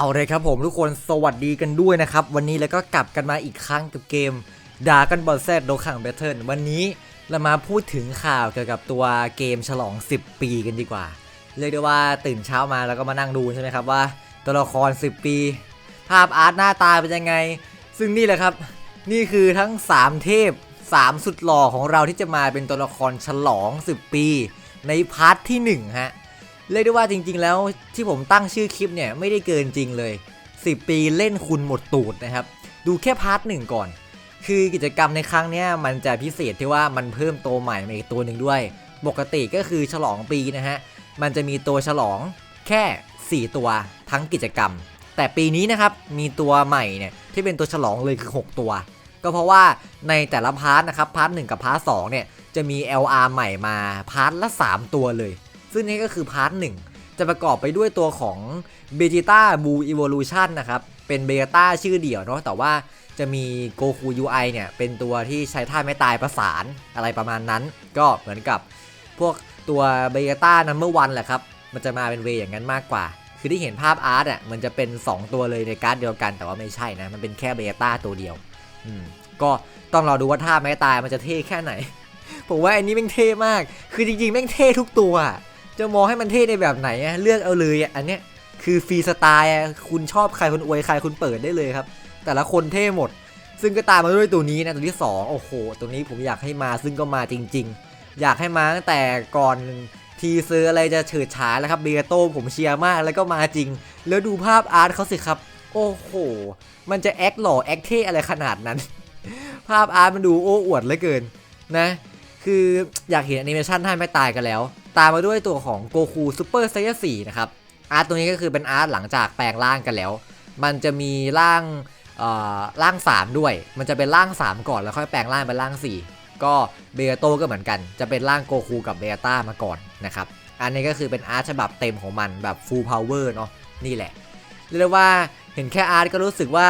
เอาเลยครับผมทุกคนสวัสดีกันด้วยนะครับ วันนี้แล้วก็กลับกันมาอีกครั้งกับเกมดากันบอลแซดโดขังแบทเทิลวันนี้เรามาพูดถึงข่าวเกี่ยวกับตัวเกมฉลอง 10 ปีกันดีกว่า เรียกได้ว่าตื่นเช้ามาแล้วก็มานั่งดูใช่ไหมครับว่า ตัวละคร 10 ปี ภาพอาร์ตหน้าตาเป็นยังไง ซึ่งนี่แหละครับ นี่คือทั้ง 3 เทพ 3 สุดหล่อของเราที่จะมาเป็นตัวละครฉลอง 10 ปี ในพาร์ทที่1ฮะ เรียกได้ว่าจริง ๆ แล้วที่ผมตั้งชื่อคลิปเนี่ยไม่ได้เกินจริงเลย 10 ปีเล่นคุณหมดตูดนะครับ ดูแค่พาร์ทหนึ่งก่อน คือกิจกรรมในครั้งนี้มันจะพิเศษที่ว่ามันเพิ่มตัวใหม่มาอีกตัวหนึ่งด้วย ปกติก็คือฉลองปีนะฮะ มันจะมีตัวฉลองแค่ 4 ตัวทั้งกิจกรรม แต่ปีนี้นะครับมีตัวใหม่เนี่ยที่เป็นตัวฉลองเลยคือ 6 ตัว ก็เพราะว่าในแต่ละพาร์ทนะครับพาร์ทหกับพาร์ทสเนี่ยจะมี LR ใหม่มาพาร์ทละ 3 ตัวเลย ซึ่งนี่ก็คือพาร์ทหนึ่งจะประกอบไปด้วยตัวของ b e g e t a Blue Evolution นะครับ เป็นเบต้าชื่อเดี่ยวเนาะแต่ว่าจะมี Goku UI เนี่ยเป็นตัวที่ใช้ท่าไม่ตายประสานอะไรประมาณนั้น ก็เหมือนกับพวกตัวเบต้านัมเบอร์วันแหละครับ มันจะมาเป็นเวอย่างนั้นมากกว่า คือที่เห็นภาพอาร์ตอะมันจะเป็น 2 ตัวเลยในการ์ดเดียวกัน แต่ว่าไม่ใช่นะ มันเป็นแค่เบต้าตัวเดียวอืมก็ต้องรอดูว่าท่าไม่ตายมันจะเท่แค่ไหน ผมว่าอันนี้แม่งเท่มาก คือจริงๆแม่งเท่ทุกตัว จะมองให้มันเท่ในแบบไหนอะเลือกเอาเลยอะอันเนี้ยคือฟรีสไตล์คุณชอบใครคุณอวยใครคุณเปิดได้เลยครับ แต่ละคนเท่หมด ซึ่งก็ตามมาด้วยตัวนี้นะตัวที่ 2 โอ้โห ตัวนี้ผมอยากให้มาซึ่งก็มาจริง ๆ อยากให้มาตั้งแต่ก่อนทีเซอร์อะไรจะเฉิดฉายแล้วครับเบียโต้ผมเชียร์มากแล้วก็มาจริง แล้วดูภาพอาร์ตเขาสิครับ โอ้โห มันจะแอคหล่อแอคเท่อะไรขนาดนั้น ภาพอาร์ตมันดูโอ้อวดเหลือเกินนะ คืออยากเห็นแอนิเมชันท่านไม่ตายกันแล้ว ตามมาด้วยตัวของโกคูซูเปอร์ไซยสี่นะครับอาร์ตตัวนี้ก็คือเป็นอาร์ตหลังจากแปลงร่างกันแล้ว มันจะมีร่างเอ่อร่าง 3 ด้วย มันจะเป็นร่าง 3 ก่อนแล้วค่อยแปลงร่างเป็นร่าง 4 ก็เบโตก็เหมือนกัน จะเป็นร่างโกคูกับเบต้ามาก่อนนะครับ อันนี้ก็คือเป็นอาร์ตฉบับเต็มของมันแบบ full power เนาะ นี่แหละ เรียกได้ว่าเห็นแค่อาร์ตก็รู้สึกว่า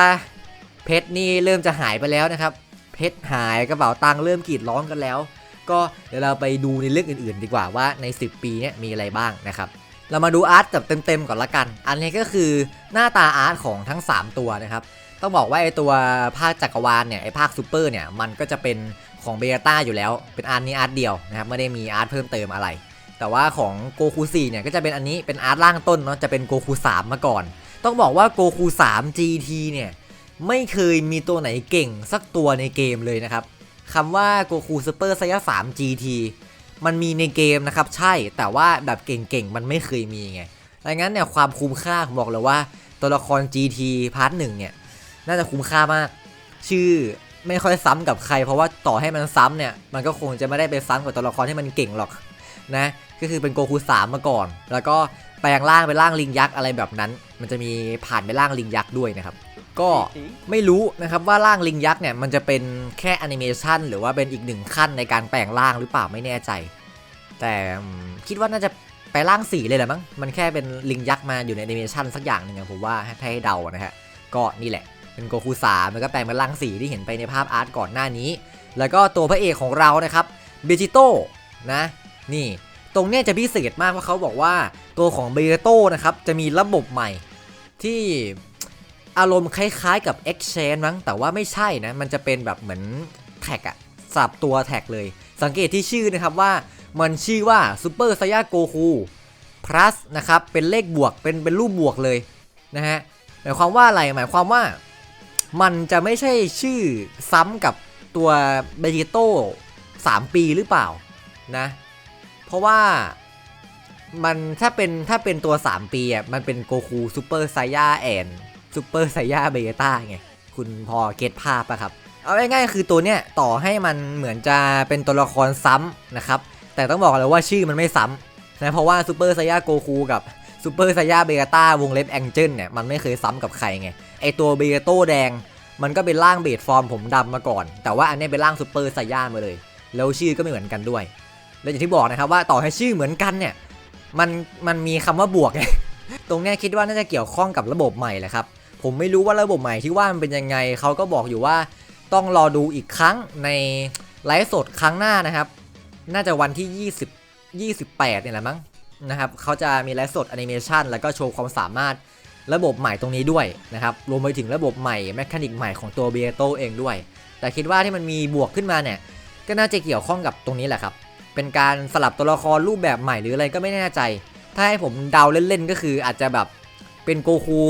เพชรนี่เริ่มจะหายไปแล้วนะครับ เพชรหายกระเป๋าตังค์เริ่มกรีดร้องกันแล้ว ก็เดี๋ยวเราไปดูในเรื่องอื่นๆ ดีกว่าว่าใน 10 ปีเนี่ยมีอะไรบ้างนะครับเรามาดูอาร์ตแบบเต็มๆก่อนละกัน อันนี้ก็คือหน้าตาอาร์ตของทั้ง 3 ตัวนะครับ ต้องบอกว่าไอตัวภาคจักรวาลเนี่ยไอภาคซูเปอร์เนี่ยมันก็จะเป็นของเบต้าอยู่แล้ว เป็นอาร์ตนี้อาร์ตเดียวนะครับไม่ได้มีอาร์ตเพิ่มเติมอะไร แต่ว่าของโกคู4เนี่ยก็จะเป็นอันนี้เป็นอาร์ตล่างต้นเนาะจะเป็นโกคู3มาก่อน ต้องบอกว่าโกคู3 GT เนี่ยไม่เคยมีตัวไหนเก่งสักตัวในเกมเลยนะครับ คำว่าโกคูซูเปอร์ไซยา3 GT มันมีในเกมนะครับ ใช่แต่ว่าแบบเก่งๆ มันไม่เคยมีไงดังนั้นเนี่ยความคุ้มค่าผมบอกเลยว่าตัวละคร GT พาร์ทหนึ่งเนี่ย น่าจะคุ้มค่ามาก ชื่อไม่ค่อยซ้ำกับใคร เพราะว่าต่อให้มันซ้ำเนี่ย มันก็คงจะไม่ได้ไปซ้ำกับตัวละครที่มันเก่งหรอกนะ ก็คือเป็นโกคู3มาก่อน แล้วก็แปลงร่างเป็นร่างลิงยักษ์อะไรแบบนั้น มันจะมีผ่านไปร่างลิงยักษ์ด้วยนะครับ ก็ไม่รู้นะครับว่าร่างลิงยักษ์เนี่ยมันจะเป็นแค่แอนิเมชันหรือว่าเป็นอีกหนึ่งขั้นในการแปลงร่างหรือเปล่าไม่แน่ใจ แต่คิดว่าน่าจะไปร่างสีเลยแหละมั้งมันแค่เป็นลิงยักษ์มาอยู่ในแอนิเมชันสักอย่างหนึ่งผมว่าถ้าให้เดานะฮะก็นี่แหละเป็นโกคูสามมันก็แปลงเป็นร่างสีที่เห็นไปในภาพอาร์ตก่อนหน้านี้ แล้วก็ตัวพระเอกของเรานะครับเบจิโต้นะนี่ตรงเนี้ยจะพิเศษมากเพราะเขาบอกว่าตัวของเบจิโต้นะครับจะมีระบบใหม่ที่ อารมณ์คล้ายๆกับ Exchange มั้งแต่ว่าไม่ใช่นะ มันจะเป็นแบบเหมือนแท็กอะสับตัวแท็กเลย สังเกตที่ชื่อนะครับว่ามันชื่อว่า Super s a i y a Goku plus นะครับเป็นเลขบวกเป็นเป็นรูปบวกเลยนะฮะหมายความว่าอะไรหมายความว่า มันจะไม่ใช่ชื่อซ้ำกับตัวเบจิโต้3ปีหรือเปล่านะ เพราะว่ามันถ้าเป็นถ้าเป็นตัว 3 ปีอะมันเป็นโกคูซูเปอร์ไซย่าแอน ซูเปอร์ไซย่าเบต้าไง คุณพอเก็ตภาพปะครับ เอาง่ายๆคือตัวเนี้ยต่อให้มันเหมือนจะเป็นตัวละครซ้ำนะครับ แต่ต้องบอกเลยว่าชื่อมันไม่ซ้ำนะเพราะว่าซูเปอร์ไซย่าโกคูกับซูเปอร์ไซย่าเบต้าวงเล็บแองเจิลเนี่ยมันไม่เคยซ้ำกับใครไงไอตัวเบโต้แดง มันก็เป็นร่างเบสฟอร์มผมดำมาก่อน แต่ว่าอันนี้เป็นร่างซูเปอร์ไซย่ามาเลย แล้วชื่อก็ไม่เหมือนกันด้วย และอย่างที่บอกนะครับว่าต่อให้ชื่อเหมือนกันเนี่ยมันมันมีคำว่าบวกไงตรงเนี้ยคิดว่าน่าจะเกี่ยวข้องกับระบบใหม่แหละครับ ผมไม่รู้ว่าระบบใหม่ที่ว่ามันเป็นยังไงเขาก็บอกอยู่ว่าต้องรอดูอีกครั้งในไลฟ์สดครั้งหน้านะครับ น่าจะวันที่ 20 28เนี่ยแหละมั้งนะครับเขาจะมีไลฟ์สดแอนิเมชันแล้วก็โชว์ความสามารถระบบใหม่ตรงนี้ด้วยนะครับ รวมไปถึงระบบใหม่แมคานิกใหม่ของตัวเบโตเองด้วย แต่คิดว่าที่มันมีบวกขึ้นมาเนี่ย ก็น่าจะเกี่ยวข้องกับตรงนี้แหละครับ เป็นการสลับตัวละครรูปแบบใหม่หรืออะไรก็ไม่แน่ใจ ถ้าให้ผมเดาเล่นๆก็คืออาจจะแบบเป็นโกคู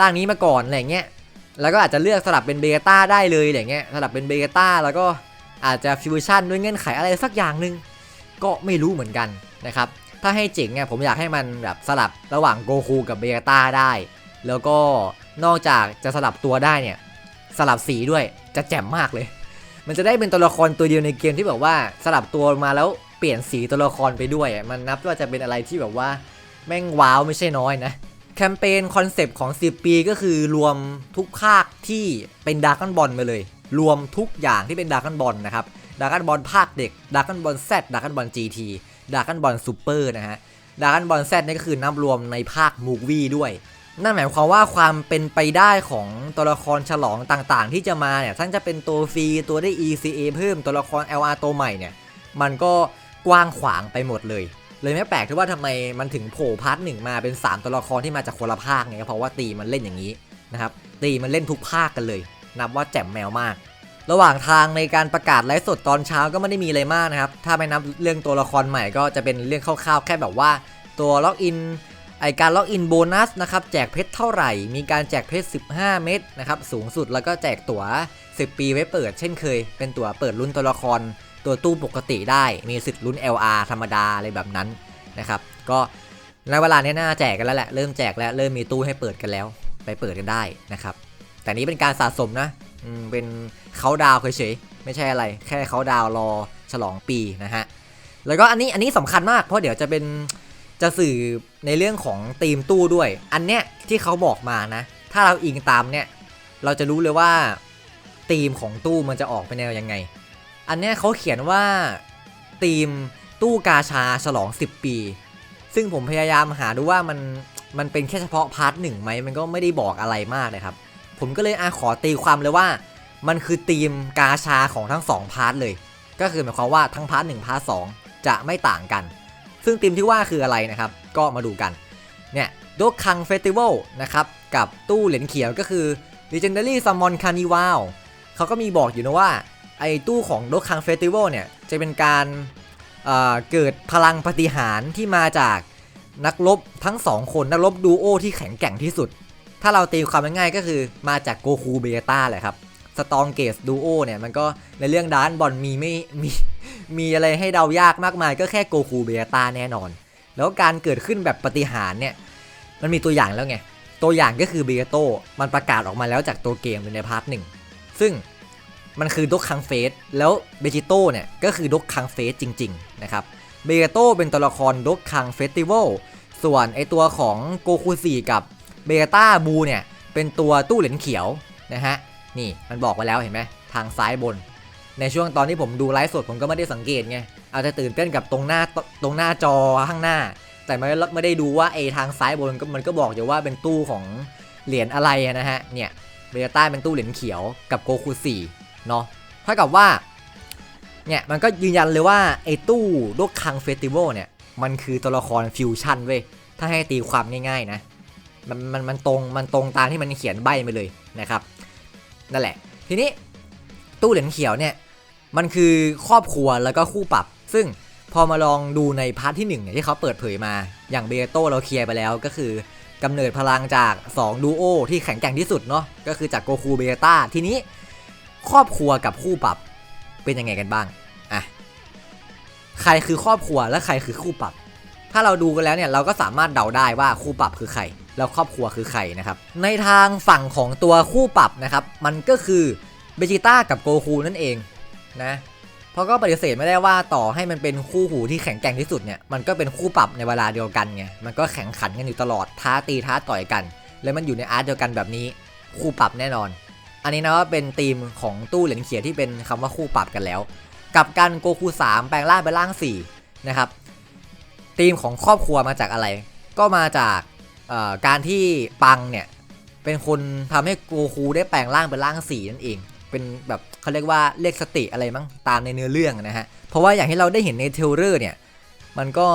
ร่างนี้มาก่อนอะไรเงี้ยแล้วก็อาจจะเลือกสลับเป็นเบต้าได้เลยอะไรเงี้ยสลับเป็นเบต้าแล้วก็อาจจะฟิวชั่นด้วยเงื่อนไขอะไรสักอย่างหนึ่งก็ไม่รู้เหมือนกันนะครับถ้าให้เจ๋งเนี่ยผมอยากให้มันแบบสลับระหว่างโกคูกับเบต้าได้ แล้วก็นอกจากจะสลับตัวได้เนี่ยสลับสีด้วยจะแจ่มมากเลย มันจะได้เป็นตัวละครตัวเดียวในเกมที่แบบว่าสลับตัวมาแล้วเปลี่ยนสีตัวละครไปด้วย มันนับว่าจะเป็นอะไรที่แบบว่าแม่งว้าวไม่ใช่น้อยนะ แคมเปญคอนเซปต์ของ 10 ปีก็คือรวมทุกภาคที่เป็นดาร์กบอลไปเลย รวมทุกอย่างที่เป็นดาร์กบอลนะครับดาร์กบอลภาคเด็กดาร์กบอลแซดดาร์กบอล GT ดาร์กบอลซูเปอร์นะฮะดาร์กบอลแซดนี่ก็คือนับรวมในภาคมูวี่ด้วย นั่นหมายความว่าความเป็นไปได้ของตัวละครฉลองต่างๆ ที่จะมาเนี่ยทั้งจะเป็นตัวฟรีตัวได้ ECA เพิ่มตัวละคร LR ตัวใหม่เนี่ยมันก็กว้างขวางไปหมดเลย เลยไม่แปลกที่ว่าทำไมมันถึงโผล่พาร์ทหนึ่งมาเป็น 3 ตัวละครที่มาจากคนละภาคเนี่ยก็เพราะว่าตีมันเล่นอย่างนี้นะครับตีมันเล่นทุกภาคกันเลย นับว่าแจ่มแมวมาก ระหว่างทางในการประกาศไลฟ์สดตอนเช้าก็ไม่ได้มีอะไรมากนะครับถ้าไม่นับเรื่องตัวละครใหม่ก็จะเป็นเรื่องคร่าวๆแค่แบบว่า ตัวล็อกอินไอการล็อกอินโบนัสนะครับแจกเพชรเท่าไหร่ มีการแจกเพชร 15 เม็ดนะครับสูงสุดแล้วก็แจกตั๋ว 10 ปีไว้เปิดเช่นเคย เป็นตั๋วเปิดรุ่นตัวละคร ตัวตู้ปกติได้ มีสิทธิ์ลุ้น LR ธรรมดาอะไรแบบนั้นนะครับ ก็ในเวลานี้น่าแจกกันแล้วแหละ เริ่มแจกแล้ว เริ่มมีตู้ให้เปิดกันแล้ว ไปเปิดกันได้นะครับ แต่นี้เป็นการสะสมนะอืมเป็นเขาดาวเฉยๆ ไม่ใช่อะไร แค่เขาดาวรอฉลองปีนะฮะ แล้วก็อันนี้อันนี้สำคัญมากเพราะเดี๋ยวจะเป็นจะสื่อในเรื่องของธีมตู้ด้วย อันเนี้ยที่เขาบอกมานะ ถ้าเราอิงตามเนี่ย เราจะรู้เลยว่าธีมของตู้มันจะออกเป็นแนวยังไง อันเนี้ยเขาเขียนว่าธีมตู้กาชาฉลอง 10 ปี ซึ่งผมพยายามหาดูว่ามันมันเป็นแค่เฉพาะพาร์ทหนึ่งไหมมันก็ไม่ได้บอกอะไรมากเลยครับ ผมก็เลยอาขอตีความเลยว่า มันคือธีมกาชาของทั้งสองพาร์ทเลย ก็คือหมายความว่าทั้งพาร์ทหนึ่งพาร์ทสองจะไม่ต่างกัน ซึ่งธีมที่ว่าคืออะไรนะครับ ก็มาดูกัน เนี่ยดคังเฟสติวัลนะครับ กับตู้เหรียญเขียวก็คือ Legendary Summon Carnival เขาก็มีบอกอยู่นะว่า ไอ้ตู้ของดกคังเฟสติวัลเนี่ย จะเป็นการเเกิดพลังปฏิหารที่มาจากนักรบทั้งสองคนนักรบดูโอที่แข็งแกร่งที่สุด ถ้าเราตีความง่ายๆก็คือมาจากโกคูเบต้าแหละครับสตองเกสดูโอเนี่ยมันก็ในเรื่องด้านบอลมีไม่มีมีอะไรให้เดายากมากมายก็แค่โกคูเบต้าแน่นอน แล้วการเกิดขึ้นแบบปฏิหารเนี่ยมันมีตัวอย่างแล้วไง ตัวอย่างก็คือเบโตมันประกาศออกมาแล้วจากตัวเกมในพาร์ทหนึ่งซึ่ง มันคือดกคังเฟสแล้วเบจิโต้เนี่ยก็คือดกคังเฟสจริง ๆ นะครับเบจิโต้เป็นตัวละครดกคังเฟสติวัลส่วนไอตัวของโกคูซีกับเบต้าบูเนี่ยเป็นตัวตู้เหรียญเขียวนะฮะนี่มันบอกไว้แล้วเห็นไหมทางซ้ายบน ในช่วงตอนที่ผมดูไลฟ์สดผมก็ไม่ได้สังเกตไงอาจจะตื่นเต้นกับตรงหน้าตรงหน้าจอข้างหน้า แต่ไม่ไม่ได้ดูว่าไอทางซ้ายบนมันก็บอกอยู่ว่าเป็นตู้ของเหรียญอะไรนะฮะเนี่ยเบต้าเป็นตู้เหรียญเขียวกับโกคูสี่ เนาะเท่ากับว่าเนี่ยมันก็ยืนยันเลยว่าไอ้ตู้โลกคังเฟสติวัลเนี่ยมันคือตัวละครฟิวชั่นเว้ยถ้าให้ตีความง่ายๆนะมันมันมันตรงมันตรงตามที่มันเขียนใบไปเลยนะครับนั่นแหละ ทีนี้ตู้เหรียญเขียวเนี่ยมันคือครอบครัวแล้วก็คู่ปรับ ซึ่งพอมาลองดูในพาร์ทที่1เนี่ยที่เขาเปิดเผยมาอย่างเบโต้เราเคลียร์ไปแล้วก็คือกำเนิดพลังจาก2ดูโอที่แข็งแกร่งที่สุดเนาะก็คือจากโกคูเบต้าทีนี้ ครอบครัวกับคู่ปรับเป็นยังไงกันบ้างอะใครคือครอบครัวและใครคือคู่ปรับ ถ้าเราดูกันแล้วเนี่ยเราก็สามารถเดาได้ว่าคู่ปรับคือใครแล้วครอบครัวคือใครนะครับ ในทางฝั่งของตัวคู่ปรับนะครับ มันก็คือเบจิต้ากับโกคูนั่นเองนะเพราะก็ปฏิเสธไม่ได้ว่าต่อให้มันเป็นคู่หูที่แข็งแกร่งที่สุดเนี่ยมันก็เป็นคู่ปรับในเวลาเดียวกันไงมันก็แข่งขันกันอยู่ตลอดท้าตีท้าต่อยกัน แล้วมันอยู่ในอาร์ตเดียวกันแบบนี้ คู่ปรับแน่นอน อันนี้นะว่าเป็นธีมของตู้เหรียญเขียวที่เป็นคำว่าคู่ปรับกันแล้ว กับกันโกคู3แปลงร่างเป็นร่าง4นะครับธีมของครอบครัวมาจากอะไร ก็มาจากเอ่อการที่ปังเนี่ยเป็นคนทำให้โกคูได้แปลงร่างเป็นร่าง4นั่นเอง เป็นแบบเขาเรียกว่าเรียกสติอะไรมั้งตามในเนื้อเรื่องนะฮะเพราะว่าอย่างที่เราได้เห็นในเทลเลอร์เนี่ยมันก็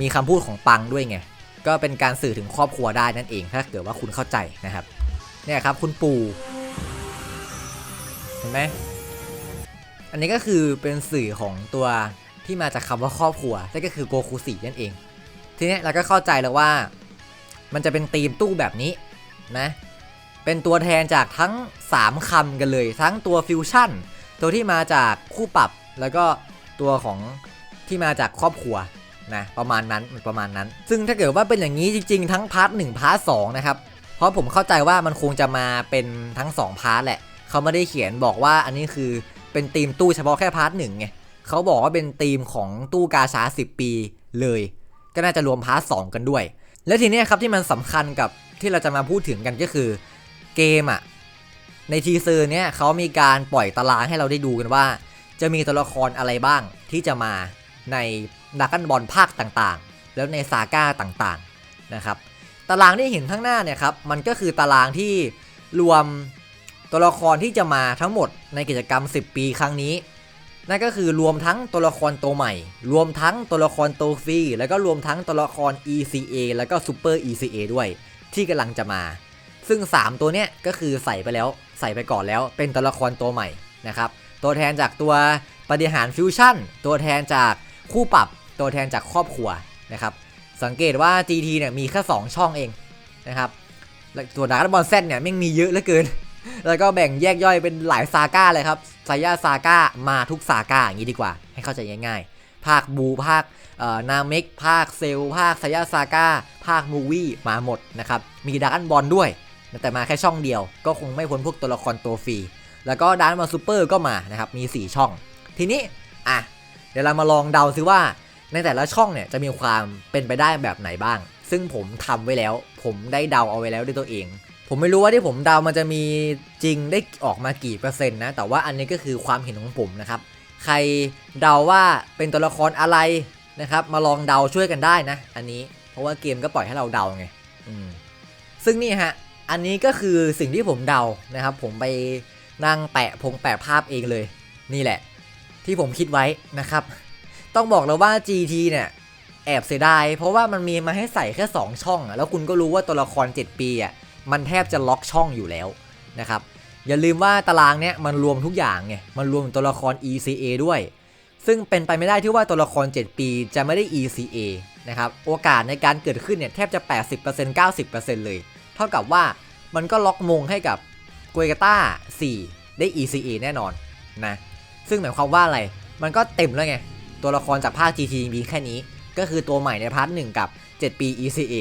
มีคำพูดของปังด้วยไงก็เป็นการสื่อถึงครอบครัวได้นั่นเอง ถ้าเกิดว่าคุณเข้าใจนะครับเนี่ยครับคุณปู่ ห็นไหมอันนี้ก็คือเป็นสื่อของตัวที่มาจากคำว่าครอบครัวนั่นก็คือโกคูสีนั่นเอง ทีนี้เราก็เข้าใจแล้วว่า มันจะเป็นธีมตู้แบบนี้นะเป็นตัวแทนจากทั้ง 3คำกันเลย ทั้งตัวฟิวชั่น ตัวที่มาจากคู่ปรับแล้วก็ตัวของที่มาจากครอบครัวนะประมาณนั้นประมาณนั้น ซึ่งถ้าเกิดว่าเป็นอย่างนี้จริงๆ ทั้งพาร์ทหนึ่งพาร์ทสองนะครับ เพราะผมเข้าใจว่ามันคงจะมาเป็นทั้ง 2 พาร์ทแหละ เขาไม่ได้เขียนบอกว่าอันนี้คือเป็นธีมตู้เฉพาะแค่พาร์ทหนึ่งไงเขาบอกว่าเป็นธีมของตู้กาชา10ปีเลย ก็น่าจะรวมพาร์ทสกันด้วย แล้วทีนี้ครับที่มันสำคัญกับที่เราจะมาพูดถึงกันก็คือเกมอะในทีเซอร์เนี้ยเขามีการปล่อยตารางให้เราได้ดูกันว่า จะมีตัวละครอะไรบ้างที่จะมาในดักกันบอลภาคต่างๆ แล้วในซาก้าต่างๆนะครับ ตารางที่เห็นข้างหน้าเนี่ยครับมันก็คือตารางที่รวม ตัวละครที่จะมาทั้งหมดในกิจกรรม 10 ปีครั้งนี้ นั่นก็คือรวมทั้งตัวละครตัวใหม่ รวมทั้งตัวละครตัวฟรีแล้วก็รวมทั้งตัวละคร ECA แล้วก็ Super ECA ด้วย ที่กำลังจะมา ซึ่ง 3 ตัวเนี้ยก็คือใส่ไปแล้วใส่ไปก่อนแล้วเป็นตัวละครตัวใหม่นะครับ ตัวแทนจากตัวปฏิหารฟิวชั่น ตัวแทนจากคู่ปรับ ตัวแทนจากครอบครัวนะครับ สังเกตว่า GT เนี่ยมีแค่2ช่องเองนะครับ ตัวดาร์กบอลเซตเนี่ยแม่มีเยอะเหลือเกิน แล้วก็แบ่งแยกย่อยเป็นหลายซาก้าเลยครับไซยาซาก้ามาทุกซาก้าอย่างนี้ดีกว่า ให้เข้าใจง่ายๆ ภาคบูภาคนาเมกภาคเซลภาคไซยาซาก้าภาคมูวี่มาหมดนะครับ มีดาร์กบอลด้วย แต่มาแค่ช่องเดียว ก็คงไม่พ้นพวกตัวละครตัวฟรี แล้วก็ดาร์กบอลซูเปอร์ก็มานะครับ มี 4 ช่อง ทีนี้ อะ เดี๋ยวเรามาลองเดาซิว่า ในแต่ละช่องเนี่ยจะมีความเป็นไปได้แบบไหนบ้าง ซึ่งผมทำไว้แล้ว ผมได้เดาเอาไว้แล้วด้วยตัวเอง ผมไม่รู้ว่าที่ผมเดามันจะมีจริงได้ออกมากี่เปอร์เซ็นต์นะ แต่ว่าอันนี้ก็คือความเห็นของผมนะครับ ใครเดาว่าเป็นตัวละครอะไรนะครับ มาลองเดาช่วยกันได้นะ อันนี้ เพราะว่าเกมก็ปล่อยให้เราเดาไง อืม ซึ่งนี่ฮะ อันนี้ก็คือสิ่งที่ผมเดานะครับ ผมไปนั่งแปะพงแปะภาพเองเลย นี่แหละ ที่ผมคิดไว้นะครับ ต้องบอกเลยว่า GT เนี่ยแอบเสียดาย เพราะว่ามันมีมาให้ใส่แค่ 2 ช่องอะแล้วคุณก็รู้ว่าตัวละคร 7 ปีอะ มันแทบจะล็อกช่องอยู่แล้วนะครับอย่าลืมว่าตารางเนี้ยมันรวมทุกอย่างไงมันรวมตัวละคร ECA ด้วย ซึ่งเป็นไปไม่ได้ที่ว่าตัวละคร 7 ปีจะไม่ได้ ECA นะครับโอกาสในการเกิดขึ้นเนี่ยแทบจะ 80% 90%เลย เท่ากับว่ามันก็ล็อกมงให้กับกุยกาต้า4 ได้ ECA แน่นอนนะซึ่งหมายความว่าอะไรมันก็เต็มแล้วไง ตัวละครจากภาค GT มีแค่นี้ ก็คือตัวใหม่ในพาร์ทหนึ่งกับ 7 ปี ECA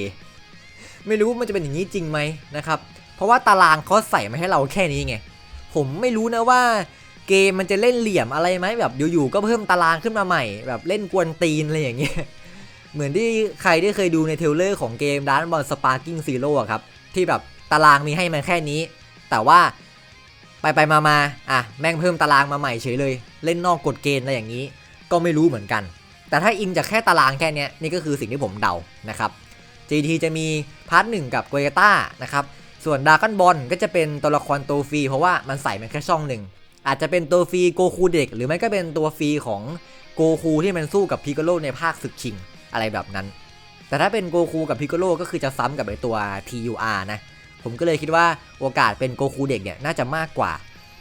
ไม่รู้มันจะเป็นอย่างนี้จริงไหมนะครับ เพราะว่าตารางเขาใส่มาให้เราแค่นี้ไง ผมไม่รู้นะว่าเกมมันจะเล่นเหลี่ยมอะไรไหมแบบอยู่ๆก็เพิ่มตารางขึ้นมาใหม่ แบบเล่นกวนตีนอะไรอย่างเงี้ย เหมือนที่ใครที่เคยดูในเทเลอร์ของเกมดานบอลสปาร์กิ้งซีโร่ครับ ที่แบบตารางมีให้มันแค่นี้ แต่ว่าไปไปมามาอะแม่งเพิ่มตารางมาใหม่เฉยเลย เล่นนอกกฎเกณฑ์อะไรอย่างนี้ ก็ไม่รู้เหมือนกัน แต่ถ้าอิงจากแค่ตารางแค่นี้นี่ก็คือสิ่งที่ผมเดานะครับ GT จะมี พาร์ทหนึ่งกับโกยต้านะครับส่วนดาร์กันบอลก็จะเป็นตัวละครตัวฟรีเพราะว่ามันใส่มันแค่ช่องหนึ่งอาจจะเป็นตัวฟรีโกคูเด็ก หรือไม่ก็เป็นตัวฟรีของโกคูที่มันสู้กับพิกโลในภาคศึกชิงอะไรแบบนั้น แต่ถ้าเป็นโกคูกับพิกโลก็คือจะซ้ำกับไอตัว TUR นะผมก็เลยคิดว่าโอกาสเป็นโกคูเด็กเนี่ยน่าจะมากกว่า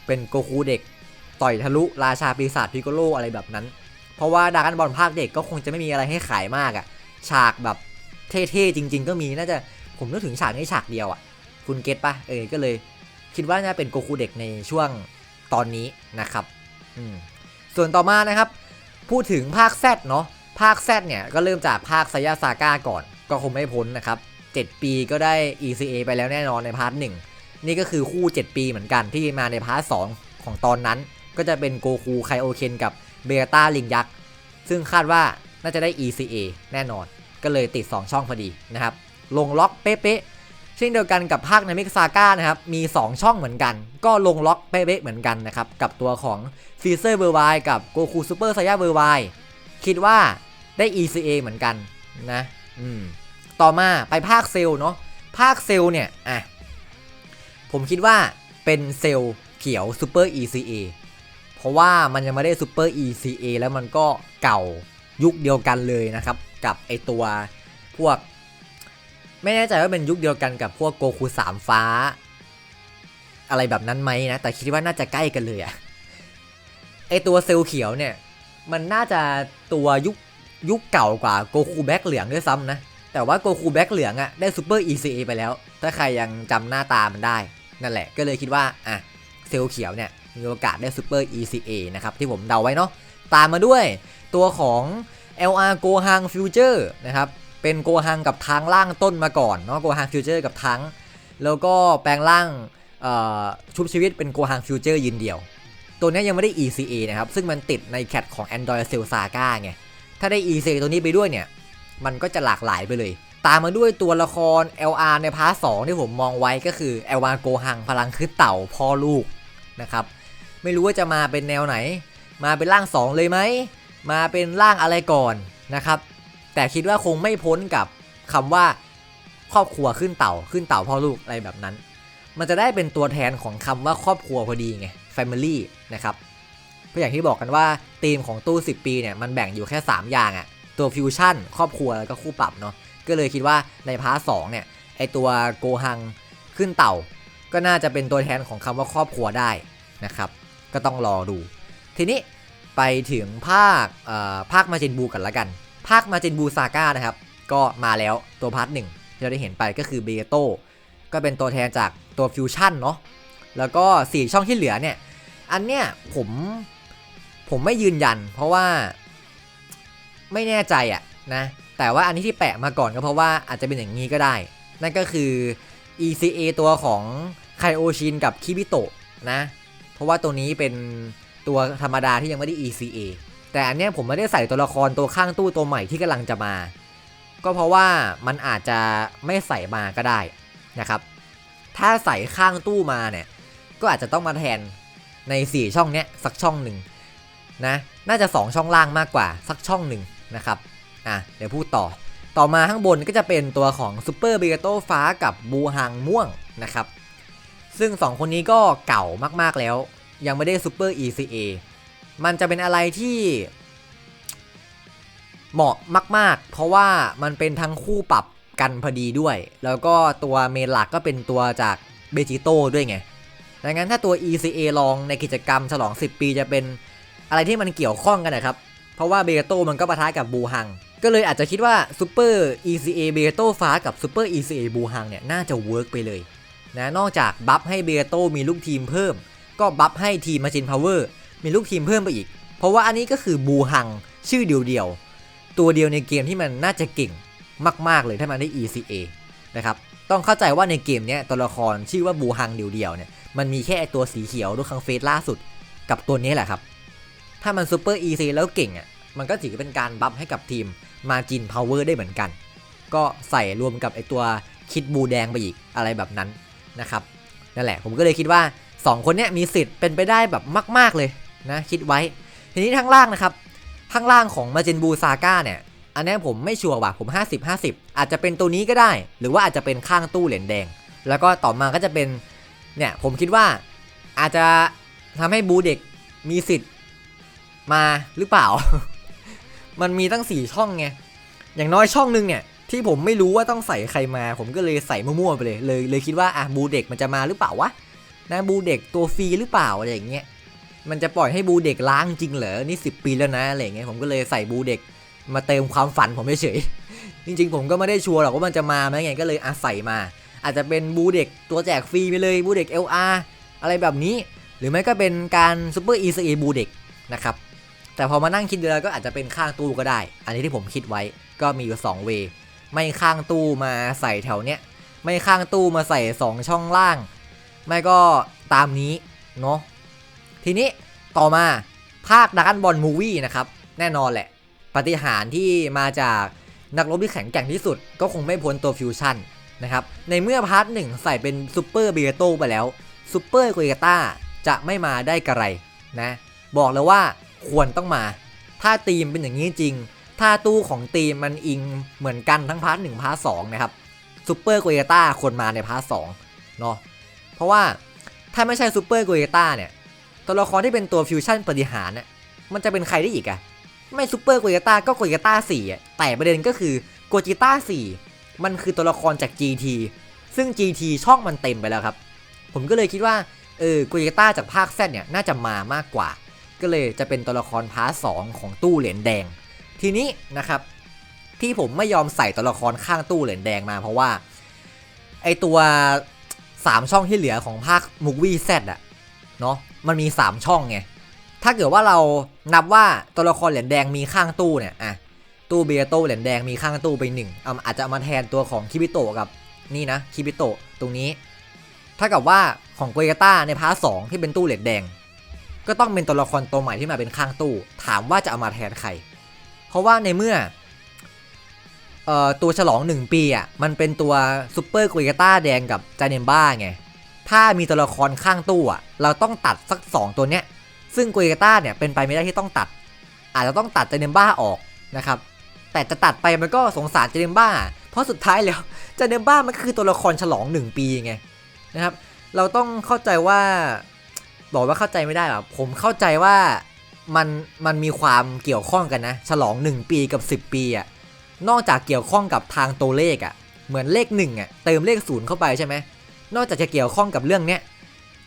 เป็นโกคูเด็ก ต่อยทะลุราชาปีศาจพิกโลอะไรแบบนั้น เพราะว่าดากันบอลภาคเด็กก็คงจะไม่มีอะไรให้ขายมากอะฉากแบบเท่ๆจริง ๆ ก็มีน่าจะ ผมนึกถึงฉากนี้ฉากเดียวอะคุณเก็ตปะเออก็เลย คิดว่าน่าเป็นโกคูเด็กในช่วงตอนนี้นะครับอืมส่วนต่อมานะครับ พูดถึงภาค Z เนาะภาค Z เนี่ยก็เริ่มจากภาคไซยาซาก้าก่อน ก็คงไม่พ้นนะครับ 7 ปีก็ได้ ECA ไปแล้วแน่นอนในพาร์ทหนึ่งนี่ก็คือคู่ 7 ปีเหมือนกันที่มาในพาร์ทสของตอนนั้น ก็จะเป็นโกคูไคโอเคนกับเบต้าลิงยักษ์ซึ่งคาดว่าน่าจะได้ ECA แน่นอน ก็เลยติด 2 ช่องพอดีนะครับ ลงล็อกเป๊ะๆเช่นเดียวกันกับภาคในมิกซาก้านะครับ มี 2 ช่องเหมือนกัน ก็ลงล็อกเป๊ะๆเหมือนกันนะครับ กับตัวของฟีเซอร์เบอร์ไวกับโกคูซูเปอร์ไซยาเบอร์ไวคิดว่าได้ ECA เหมือนกันนะอืมต่อมาไปภาคเซลเนาะภาคเซลเนี่ยอะผมคิดว่าเป็นเซลเขียวซูเปอร์ ECA เพราะว่ามันยังไม่ได้ซูเปอร์ ECA แล้วมันก็เก่ายุคเดียวกันเลยนะครับ กับไอตัวพวก ไม่แน่ใจว่าเป็นยุคเดียวกันกับพวกโกคูสามฟ้า อะไรแบบนั้นไหมนะ แต่คิดว่าน่าจะใกล้กันเลยอะไอตัวเซลล์เขียวเนี่ย มันน่าจะตัวยุคยุคเก่ากว่าโกคูแบ็กเหลืองด้วยซ้ำนะ แต่ว่าโกคูแบ็กเหลืองอะได้ซูเปอร์ ECA ไปแล้ว ถ้าใครยังจำหน้าตามันได้ นั่นแหละก็เลยคิดว่าอะเซลล์เขียวเนี่ยมีโอกาสได้ซูเปอร์ ECA นะครับ ที่ผมเดาไว้เนาะตามมาด้วยตัวของ LR Gohang Future นะครับ เป็นโกฮังกับทางล่างต้นมาก่อนเนาะโกฮังฟิวเจอร์กับทั้ง แล้วก็แปลงร่างชุบชีวิตเป็นโกฮังฟิวเจอร์ยืนเดียว ตัวนี้ยังไม่ได้ ECA นะครับ ซึ่งมันติดในแคตของ Android Cell Saga ไง ถ้าได้ ECA ตัวนี้ไปด้วยเนี่ย มันก็จะหลากหลายไปเลย ตามมาด้วยตัวละคร LR ในพาร์ท2ที่ผมมองไว้ก็คือ LR โกฮังพลังคือเต่าพ่อลูกนะครับ ไม่รู้ว่าจะมาเป็นแนวไหน มาเป็นร่าง 2 เลยไหม มาเป็นร่างอะไรก่อนนะครับ แต่คิดว่าคงไม่พ้นกับคำว่าครอบครัวขึ้นเต่าขึ้นเต่าพ่อลูกอะไรแบบนั้น มันจะได้เป็นตัวแทนของคำว่าครอบครัวพอดีไง Family นะครับเพราะอย่างที่บอกกันว่าธีมของตู้ 10 ปีเนี่ยมันแบ่งอยู่แค่ 3 อย่างอะตัวฟิวชั่นครอบครัวแล้วก็คู่ปรับเนาะก็เลยคิดว่าในพาร์ทสเนี่ยไอตัวโกฮังขึ้นเต่า ก็น่าจะเป็นตัวแทนของคำว่าครอบครัวได้นะครับ ก็ต้องรอดู ทีนี้ไปถึงภาคภาคมาจินบูกันละกัน ภาคมาจินบูซาก้านะครับ ก็มาแล้วตัวพาร์ทหนึ่งที่เราได้เห็นไปก็คือเบโตก็เป็นตัวแทนจากตัวฟิวชั่นเนาะแล้วก็ 4 ช่องที่เหลือเนี่ย อันเนี้ยผมผมไม่ยืนยัน เพราะว่าไม่แน่ใจอะนะแต่ว่าอันนี้ที่แปะมาก่อนก็เพราะว่าอาจจะเป็นอย่างนี้ก็ได้ นั่นก็คือ ECA ตัวของไคโอชินกับคิบิโตะนะ เพราะว่าตัวนี้เป็นตัวธรรมดาที่ยังไม่ได้ ECA แต่อันเนี้ยผมไม่ได้ใส่ตัวละครตัวข้างตู้ตัวใหม่ที่กำลังจะมา ก็เพราะว่ามันอาจจะไม่ใส่มาก็ได้นะครับ ถ้าใส่ข้างตู้มาเนี่ยก็อาจจะต้องมาแทนใน 4 ช่องเนี้ยสักช่องหนึ่งนะน่าจะ 2 ช่องล่างมากกว่าสักช่องหนึ่งนะครับอะเดี๋ยวพูดต่อต่อมาข้างบนก็จะเป็นตัวของซูเปอร์เบโตฟ้ากับบูฮังม่วงนะครับ ซึ่ง 2 คนนี้ก็เก่ามากๆแล้ว ยังไม่ได้ซูเปอร์ ECA มันจะเป็นอะไรที่เหมาะมาก ๆ เพราะว่ามันเป็นทั้งคู่ปรับกันพอดีด้วย แล้วก็ตัวเมนหลักก็เป็นตัวจากเบจิโต้ด้วยไง ดังนั้นถ้าตัว ECA ลองในกิจกรรมฉลอง 10 ปีจะเป็นอะไรที่มันเกี่ยวข้องกันนะครับ เพราะว่าเบโต้มันก็ปะทะกับบูฮัง ก็เลยอาจจะคิดว่าซูเปอร์ ECA เบโต้ฟ้ากับซูเปอร์ ECA บูฮังเนี่ยน่าจะเวิร์กไปเลยนะ นอกจากบัฟให้เบโต้มีลูกทีมเพิ่ม ก็บัฟให้ทีมมาจินพาวเวอร์ มีลูกทีมเพิ่มไปอีก เพราะว่าอันนี้ก็คือบูฮังชื่อเดียวๆ ตัวเดียวในเกมที่มันน่าจะเก่งมากๆเลยถ้ามันได้ ECA นะครับต้องเข้าใจว่าในเกมนี้ตัวละครชื่อว่าบูฮังเดียวๆเนี่ยมันมีแค่ตัวสีเขียวดูคังเฟสล่าสุดกับตัวนี้แหละครับ ถ้ามันซูเปอร์ EC แล้วเก่งอะมันก็ถือเป็นการบัฟให้กับทีมมาจินพาวเวอร์ได้เหมือนกัน ก็ใส่รวมกับไอตัวคิดบูแดงไปอีกอะไรแบบนั้นนะครับนั่นแหละผมก็เลยคิดว่า 2 คนเนี้ยมีสิทธิ์เป็นไปได้แบบมาก ๆเลย นะคิดไว้ ทีนี้ทางล่างนะครับข้างล่างของมาเจนบูซาก้าเนี่ย อันนี้ผมไม่ชัวร์ว่ะผม 50 50 อาจจะเป็นตัวนี้ก็ได้ หรือว่าอาจจะเป็นข้างตู้เหรียญแดง แล้วก็ต่อมาก็จะเป็นเนี่ยผมคิดว่าอาจจะทำให้บูเด็กมีสิทธิ์มาหรือเปล่า มันมีตั้ง 4 ช่องไงอย่างน้อยช่องนึงเนี่ยที่ผมไม่รู้ว่าต้องใส่ใครมา ผมก็เลยใส่มั่วๆไปเลยเลย เลยคิดว่าอะบูเด็กมันจะมาหรือเปล่าวะนะบูเด็กตัวฟรีหรือเปล่าอะไรอย่างเงี้ย มันจะปล่อยให้บูเด็กล้างจริงเหรอ นี่ 10 ปีแล้วนะอะไรเงี้ยผมก็เลยใส่บูเด็กมาเติมความฝันผมเฉยจริง ๆ ผมก็ไม่ได้ชัวร์หรอกว่ามันจะมาไหมไงก็เลยอาใส่มา อาจจะเป็นบูเด็กตัวแจกฟรีไปเลยบูเด็ก LR อะไรแบบนี้ หรือไม่ก็เป็นการซูเปอร์ ECA บูเด็กนะครับแต่พอมานั่งคิดดูแล้วก็อาจจะเป็นข้างตู้ก็ได้ อันนี้ที่ผมคิดไว้ก็มีอยู่2เวไม่ข้างตู้มาใส่แถวเนี้ยไม่ข้างตู้มาใส่ 2 ช่องล่าง ไม่ก็ตามนี้เนาะ ทีนี้ต่อมาภาคดักบอลมูวี่นะครับแน่นอนแหละปฏิหารที่มาจากนักรบที่แข็งแกร่งที่สุด ก็คงไม่พ้นตัวฟิวชั่นนะครับในเมื่อพาร์ทหนึ่งใส่เป็นซูเปอร์เบียโตไปแล้วซูเปอร์โกเกต้าจะไม่มาได้กระไรนะบอกเลยว่าควรต้องมา ถ้าทีมเป็นอย่างนี้จริง ถ้าตู้ของทีมมันอิงเหมือนกันทั้งพาร์ทหนึ่งพาร์ทสองนะครับซูเปอร์โกเกต้าควรมาในพาร์ทสองเนาะเพราะว่าถ้าไม่ใช่ซูเปอร์โกเกต้าเนี่ย ตัวละครที่เป็นตัวฟิวชั่นปฏิหารน่ะมันจะเป็นใครได้อีกอะไม่ซูเปอร์โกเกต้าก็โกเกต้าสี่อะแต่ประเด็นก็คือโกจิต้าสี่มันคือตัวละครจาก GT ซึ่ง GT ช่องมันเต็มไปแล้วครับ ผมก็เลยคิดว่าเออโกเยต้าจากภาค Z เนี่ยน่าจะมามากกว่า ก็เลยจะเป็นตัวละครพาร์ทสองของตู้เหรียญแดง ทีนี้นะครับ ที่ผมไม่ยอมใส่ตัวละครข้างตู้เหรียญแดงมาเพราะว่าไอตัว 3 ช่องที่เหลือของภาคมูวี่แซดอะเนาะ มันมี 3 ช่องไง ถ้าเกิดว่าเรานับว่าตัวละครเหรียญแดงมีข้างตู้เนี่ยอะตู้เบียโตเหรียญแดงมีข้างตู้ไปหนึ่งเอาอาจจะเอามาแทนตัวของคิบิโตกับนี่นะคิบิโตตรงนี้ถ้ากับว่าของโกเยต้าในพาร์ทสองที่เป็นตู้เหรียญแดง ก็ต้องเป็นตัวละครตัวใหม่ที่มาเป็นข้างตู้ ถามว่าจะเอามาแทนใคร เพราะว่าในเมื่อตัวฉลอง 1 ปีอะมันเป็นตัวซูเปอร์โกเยต้าแดงกับจาเนมบ้าไง ถ้ามีตัวละครข้างตู้อะเราต้องตัดสัก 2 ตัวเนี้ย ซึ่งกเยต้าเนี่ยเป็นไปไม่ได้ที่ต้องตัด อาจจะต้องตัดเจเนมบ้าออกนะครับ แต่จะตัดไปมันก็สงสารเจเนมบ้า เพราะสุดท้ายแล้วเจเนมบ้ามันคือตัวละครฉลอง 1 ปีไงนะครับ เราต้องเข้าใจว่าบอกว่าเข้าใจไม่ได้หรอผมเข้าใจว่ามันมันมีความเกี่ยวข้องกันนะ ฉลอง 1 ปีกับ 10 ปีอะนอกจากเกี่ยวข้องกับทางตัวเลขอะเหมือนเลข1อะเติมเลขศูนย์เข้าไปใช่ไหม นอกจากจะเกี่ยวข้องกับเรื่องเนี้ย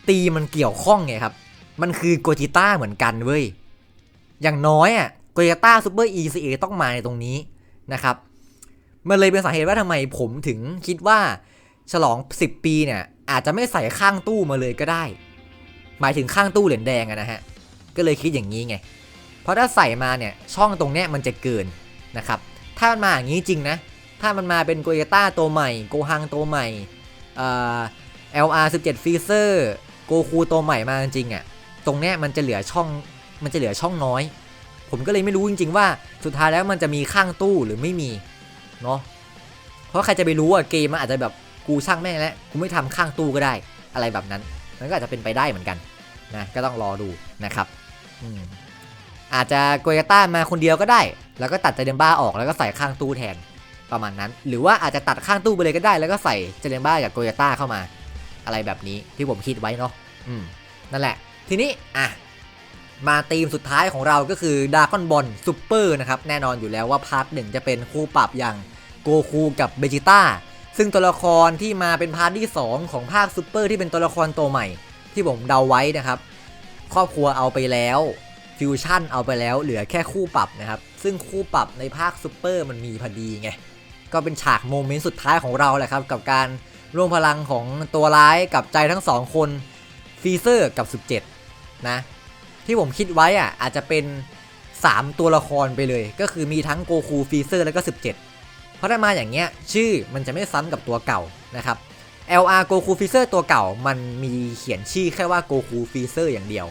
ตีมันเกี่ยวข้องไงครับ มันคือโกจิต้าเหมือนกันเว้ย อย่างน้อยอะโกจิต้าซูเปอร์อีซีต้องมาในตรงนี้นะครับ มันเลยเป็นสาเหตุว่าทำไมผมถึงคิดว่าฉลอง 10 ปีเนี่ย อาจจะไม่ใส่ข้างตู้มาเลยก็ได้ หมายถึงข้างตู้เหรียญแดงอะนะฮะ ก็เลยคิดอย่างนี้ไง เพราะถ้าใส่มาเนี่ยช่องตรงเนี้ยมันจะเกินนะครับ ถ้ามันมาอย่างนี้จริงนะ ถ้ามันมาเป็นโกยต้าตัวใหม่ โกฮังตัวใหม่ เอ่อ LR 17ฟีเซอร์โกคูตัวใหม่มาจริงๆอะ่ะตรงเนี้ยมันจะเหลือช่องมันจะเหลือช่องน้อย ผมก็เลยไม่รู้จริง ๆ ว่าสุดท้ายแล้วมันจะมีข้างตู้หรือไม่มีเนาะเพราะใครจะไปรู้อะเกมมันอาจจะแบบกูช่างแม่งแล้วกูไม่ทำข้างตู้ก็ได้อะไรแบบนั้น มันก็อาจจะเป็นไปได้เหมือนกันนะก็ต้องรอดูนะครับอืมอาจจะโกยต้ามาคนเดียวก็ได้ แล้วก็ตัดเจเดมบ้าออกแล้วก็ใส่ข้างตู้แทน ประมาณนั้น หรือว่าอาจจะตัดข้างตู้ไปเลยก็ได้ แล้วก็ใส่เจเดมบ้ากับโกยต้าเข้ามา อะไรแบบนี้ที่ผมคิดไว้เนาะอืมนั่นแหละ ทีนี้อะมาธีมสุดท้ายของเราก็คือดาร์คอนบอลซูเปอร์นะครับแน่นอนอยู่แล้วว่าพาร์ทหนึ่งจะเป็นคู่ปรับอย่างโกคูกับเบจิต้าซึ่งตัวละครที่มาเป็นพาร์ทที่ 2 ของภาคซูเปอร์ที่เป็นตัวละครตัวใหม่ ที่ผมเดาไว้นะครับ ครอบครัวเอาไปแล้วฟิวชั่นเอาไปแล้วเหลือแค่คู่ปรับนะครับ ซึ่งคู่ปรับในภาคซูเปอร์มันมีพอดีไง ก็เป็นฉากโมเมนต์สุดท้ายของเราแหละครับ กับการร่วมพลังของตัวร้ายกับใจทั้งสองคนฟีเซอร์กับ 17 นะ ที่ผมคิดไว้อะอาจจะเป็น 3 ตัวละครไปเลย ก็คือมีทั้งโกคูฟีเซอร์แล้วก็ 17 เพราะถ้ามาอย่างเงี้ย ชื่อมันจะไม่ซ้ำกับตัวเก่านะครับ LR Goku Freezer ตัวเก่ามันมีเขียนชื่อแค่ว่า Goku Freezer อย่างเดียว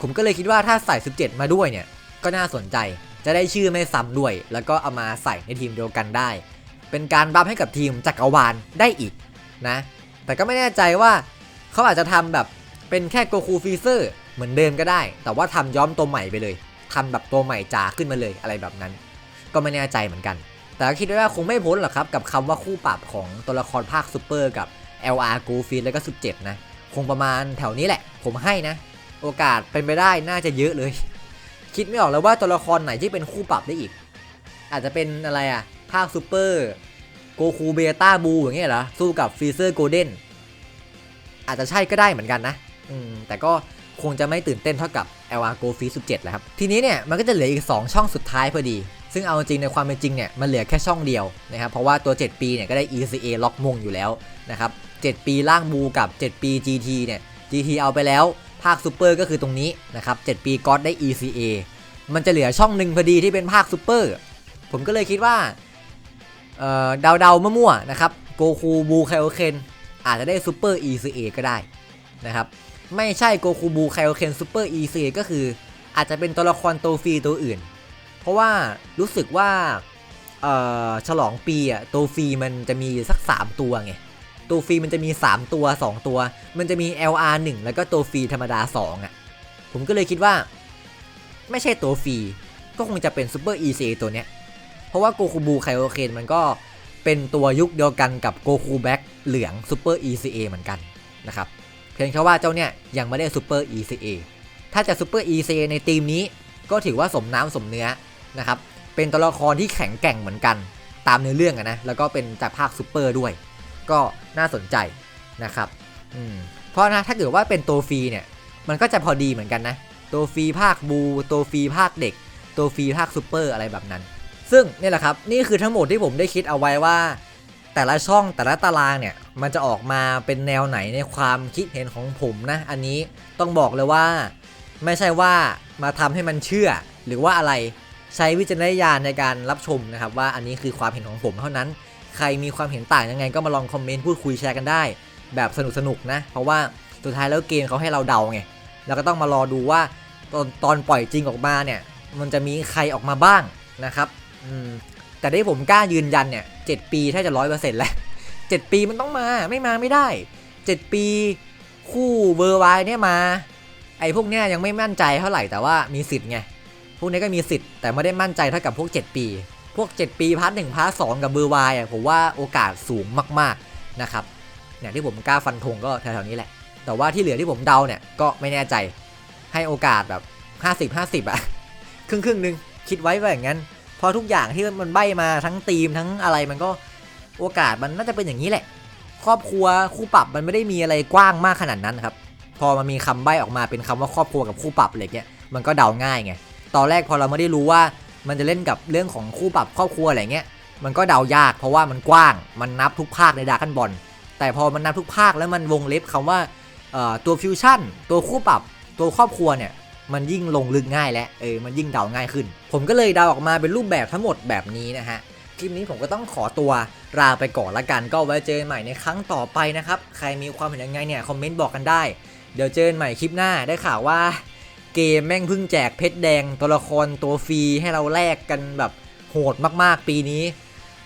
ผมก็เลยคิดว่าถ้าใส่ 17 มาด้วยเนี่ย ก็น่าสนใจ จะได้ชื่อไม่ซ้ำด้วย แล้วก็เอามาใส่ในทีมเดียวกันได้ เป็นการบัฟให้กับทีมจักรวาลได้อีกนะ แต่ก็ไม่แน่ใจว่าเขาอาจจะทำแบบเป็นแค่ Goku Freezer เหมือนเดิมก็ได้ แต่ว่าทำย้อมตัวใหม่ไปเลยทำแบบตัวใหม่จ๋าขึ้นมาเลยอะไรแบบนั้น ก็ไม่แน่ใจเหมือนกัน แต่ก็คิดว่าคงไม่พ้นหรอกครับกับคำว่าคู่ปรับของตัวละครภาคซูเปอร์กับ LR g o f i n แล้วก็17นะ คงประมาณแถวนี้แหละ ผมให้นะ โอกาสเป็นไปได้น่าจะเยอะเลย คิดไม่ออกแล้วว่าตัวละครไหนที่เป็นคู่ปรับได้อีก อาจจะเป็นอะไรอะภาคซูเปอร์โกคูเบต้าบูอย่างเงี้ยเหรอสู้กับฟรีเซอร์โกลเด้นอาจจะใช่ก็ได้เหมือนกันนะ อืม แต่ก็คงจะไม่ตื่นเต้นเท่ากับ LR Go f i 17แหละครับ ทีนี้เนี่ย มันก็จะเหลืออีก 2 ช่องสุดท้ายพอดี ซึ่งเอาจริงในความเป็นจริงเนี่ย มันเหลือแค่ช่องเดียวนะครับ เพราะว่าตัว 7 ปีเนี่ยก็ได้ ECA ล็อกมงอยู่แล้วนะครับ 7 ปีล่างบูกับ 7 ปี GT เนี่ย GT เอาไปแล้ว ภาคซูเปอร์ก็คือตรงนี้นะครับ 7 ปีก็ได้ ECA มันจะเหลือช่องหนึ่งพอดีที่เป็นภาคซูเปอร์ ผมก็เลยคิดว่าเอ่อเดาๆมั่วๆนะครับโกคูบูไคโอเคนอาจจะได้ซูเปอร์ ECA ก็ได้นะครับ ไม่ใช่โกคูบูไคโอเคนซูเปอร์ ECA ก็คืออาจจะเป็นตัวละครตัวฟรีตัวอื่น เพราะว่ารู้สึกว่าฉลองปีอะตัวฟรีมันจะมีสัก 3 ตัวไง ตัวฟรีมันจะมี 3 ตัว 2 ตัว มันจะมี LR 1 แล้วก็ตัวฟรีธรรมดา 2อะ ผมก็เลยคิดว่า ไม่ใช่ตัวฟรี ก็คงจะเป็นซูเปอร์ EC ตัวเนี้ย เพราะว่าโกคูบูไคโอเคนมันก็เป็นตัวยุคเดียวกันกับโกคูแบ็กเหลืองซูเปอร์ ECA เหมือนกันนะครับ เพียงแค่ว่าเจ้าเนี่ยยังไม่ได้ซูเปอร์ ECA ถ้าจะซูเปอร์ ECA ในทีมนี้ก็ถือว่าสมน้ำสมเนื้อนะครับ เป็นตัวละครที่แข็งแกร่งเหมือนกัน ตามเนื้อเรื่องอะนะ แล้วก็เป็นจากภาคซูเปอร์ด้วย ก็น่าสนใจนะครับอืมเพราะนะถ้าเกิดว่าเป็นตัวฟรีเนี่ย มันก็จะพอดีเหมือนกันนะ ตัวฟรีภาคบู ตัวฟรีภาคเด็ก ตัวฟรีภาคซูเปอร์อะไรแบบนั้น ซึ่งนี่แหละครับ นี่คือทั้งหมดที่ผมได้คิดเอาไว้ว่า แต่ละช่องแต่ละตารางเนี่ย มันจะออกมาเป็นแนวไหนในความคิดเห็นของผมนะ อันนี้ต้องบอกเลยว่า ไม่ใช่ว่ามาทำให้มันเชื่อ หรือว่าอะไรใช้วิจารณญาณในการรับชมนะครับ ว่าอันนี้คือความเห็นของผมเท่านั้น ใครมีความเห็นต่างยังไง ก็มาลองคอมเมนต์พูดคุยแชร์กันได้ แบบสนุกสนุกๆนะ เพราะว่าสุดท้ายแล้วเกมเขาให้เราเดาไงเราก็ต้องมารอดูว่าตอนตอนปล่อยจริงออกมาเนี่ย มันจะมีใครออกมาบ้างนะครับอืมแต่ที่ผมกล้ายืนยันเนี่ยเปีแทบจะร้อยเปอร์เซ็นต์แล้วเจ็ดปีมันต้องมาไม่มาไม่ได้เจ็ดปีคู่เบอร์ไวเนี่ยมา ไอ้พวกเนี้ยยังไม่มั่นใจเท่าไหร่แต่ว่ามีสิทธิ์ไงพวกนี้ก็มีสิทธิ์แต่ไม่ได้มั่นใจเท่ากับพวก 7 ปี พวก 7 ปีพาร์ทหนึ่งพาร์ทสองกับเบอร์วายอะผมว่าโอกาสสูงมากๆนะครับเนี่ยที่ผมกล้าฟันธงก็แถวๆนี้แหละ แต่ว่าที่เหลือที่ผมเดาเนี่ยก็ไม่แน่ใจให้โอกาสแบบ 50 50 อะ ครึ่งครึ่งหนึงคิดไว้ว่าอย่างนั้นพอทุกอย่างที่มันใบมาทั้งธีมทั้งอะไรมันก็โอกาสมันน่าจะเป็นอย่างนี้แหละ ครอบครัวคู่ปรับมันไม่ได้มีอะไรกว้างมากขนาดนั้นครับพอมันมีคำใบ้ออกมาเป็นคำว่าครอบครัวกับคู่ปรับอะไรเงี้ยมันก็เดาง่ายไงตอนแรกพอเราไม่ได้รู้ว่า มันจะเล่นกับเรื่องของคู่ปรับครอบครัวอะไรเงี้ยมันก็เดายากเพราะว่ามันกว้างมันนับทุกภาคในดาร์กันบอลแต่พอมันนับทุกภาคแล้วมันวงเล็บคำว่าตัวฟิวชั่นตัวคู่ปรับตัวครอบครัวเนี่ยมันยิ่งลงลึกง่ายและเออมันยิ่งเดาง่ายขึ้น ผมก็เลยเดาออกมาเป็นรูปแบบทั้งหมดแบบนี้นะฮะคลิปนี้ผมก็ต้องขอตัวลาไปก่อนละกัน ก็ไว้เจอกันใหม่ในครั้งต่อไปนะครับ ใครมีความเห็นยังไงเนี่ยคอมเมนต์บอกกันได้ เดี๋ยวเจอกันใหม่คลิปหน้าได้ข่าวว่า เกมแม่งเพิ่งแจกเพชรแดงตัวละครตัวฟรีให้เราแลกกันแบบโหดมากๆปีนี้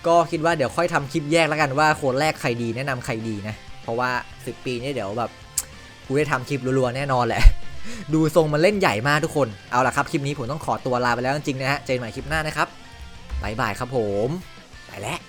ก็คิดว่าเดี๋ยวค่อยทำคลิปแยกแล้วกันว่าคนแรกใครดีแนะนำใครดีนะ เพราะว่า 10 ปีนี้เดี๋ยวแบบกูได้ทำคลิปรัวๆแน่นอนแหละ ดูทรงมันเล่นใหญ่มากทุกคน เอาละครับคลิปนี้ผมต้องขอตัวลาไปแล้วจริงๆนะฮะ เจอกันใหม่คลิปหน้านะครับบายบายครับผม ไปแล้ว